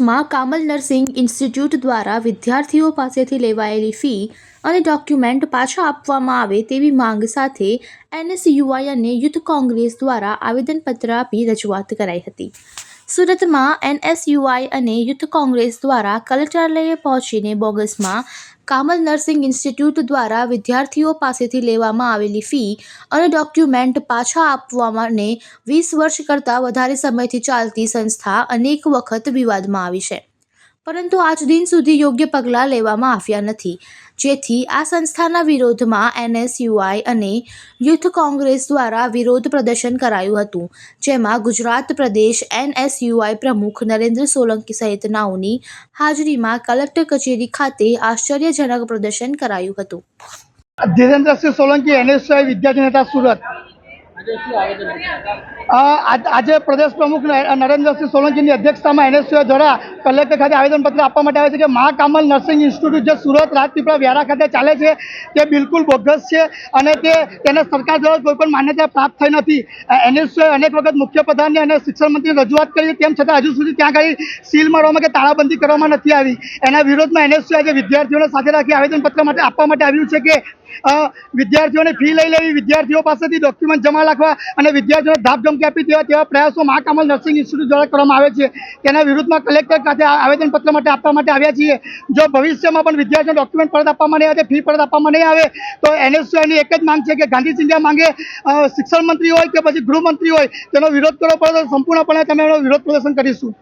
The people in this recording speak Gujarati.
માં કામલ નર્સિંગ ઇન્સ્ટિટ્યૂટ દ્વારા વિદ્યાર્થીઓ પાસેથી લેવાયેલી ફી અને ડોક્યુમેન્ટ પાછા આપવામાં આવે તેવી માંગ સાથે એનએસયુઆઈ અને યુથ કોંગ્રેસ દ્વારા આવેદનપત્ર આપી રજૂઆત કરાઈ હતી. સુરતમાં એનએસયુઆઈ અને યુથ કોંગ્રેસ દ્વારા કલેક્ટરાલયે પહોંચીને બોગસમાં કામલ નર્સિંગ ઇન્સ્ટિટ્યૂટ દ્વારા વિદ્યાર્થીઓ પાસેથી લેવામાં આવેલી ફી અને ડોક્યુમેન્ટ પાછા આપવાને વીસ વર્ષ કરતાં વધારે સમયથી ચાલતી સંસ્થા અનેક વખત વિવાદમાં આવી છે. પરંતુ આજ દિન સુધી યોગ્ય પગલાં લેવામાં આવ્યા નથી. જેથી આ સંસ્થાના વિરોધમાં એનએસયુઆઈ અને યુથ કોંગ્રેસ દ્વારા વિરોધ પ્રદર્શન કરાયું હતું, જેમાં ગુજરાત પ્રદેશ એનએસયુઆઈ પ્રમુખ નરેન્દ્ર સોલંકી સહિતનાઓની હાજરીમાં કલેક્ટર કચેરી ખાતે આશ્ચર્યજનક પ્રદર્શન કરાયું હતું. ધીરેન્દ્રસિંહ સોલંકી એનએસયુઆઈ વિદ્યાર્થી નેતા સુરત. આજ- પ્રદેશ પ્રમુખ નરેન્દ્રસિંહ સોલંકીની અધ્યક્ષતામાં એનએસયુઆઈ દ્વારા કલેક્ટર ખાતે આવેદનપત્ર આપવા માટે આવે છે કે મહાકામલ નર્સિંગ ઇન્સ્ટિટ્યૂટ, જે સુરત રાજપીપળા વ્યારા ખાતે ચાલે છે, તે બિલકુલ બોગસ છે અને તે, તેને સરકાર દ્વારા કોઈ પણ માન્યતા પ્રાપ્ત થઈ નથી. એનએસયુઆઈ અનેક વખત મુખ્ય પ્રધાનને અને શિક્ષણ મંત્રીને રજૂઆત કરી તેમ છતાં હજુ સુધી ત્યાં આગળ સીલ મારવામાં કે તાળાબંધી કરવામાં નથી આવી. એના વિરોધમાં એનએસયુઆઈ આજે વિદ્યાર્થીઓને સાથે રાખી આવેદનપત્ર માટે આપવા માટે આવ્યું છે કે વિદ્યાર્થીઓને ફી લઈ લેવી, વિદ્યાર્થીઓ પાસેથી ડોક્યુમેન્ટ જમા રાખવા અને વિદ્યાર્થીઓને ધાપધમકી આપી તેવા તેવા પ્રયાસો મહાકામલ નર્સિંગ ઇન્સ્ટિટ્યૂટ દ્વારા કરવામાં આવે છે. તેના વિરુદ્ધમાં કલેક્ટર ખાતે આવેદનપત્ર માટે આપવા માટે આવ્યા છીએ. જો ભવિષ્યમાં પણ વિદ્યાર્થીઓને ડોક્યુમેન્ટ પરત આપવામાં નહીં આવે ફી પરત આપવામાં નહીં આવે, તો એનએસયુની એક જ માંગ છે કે ગાંધી ચિંધ્યા માંગે શિક્ષણ મંત્રી હોય કે પછી ગૃહમંત્રી હોય, તેનો વિરોધ કરવો પડે તો સંપૂર્ણપણે તમે એનો વિરોધ પ્રદર્શન કરીશું.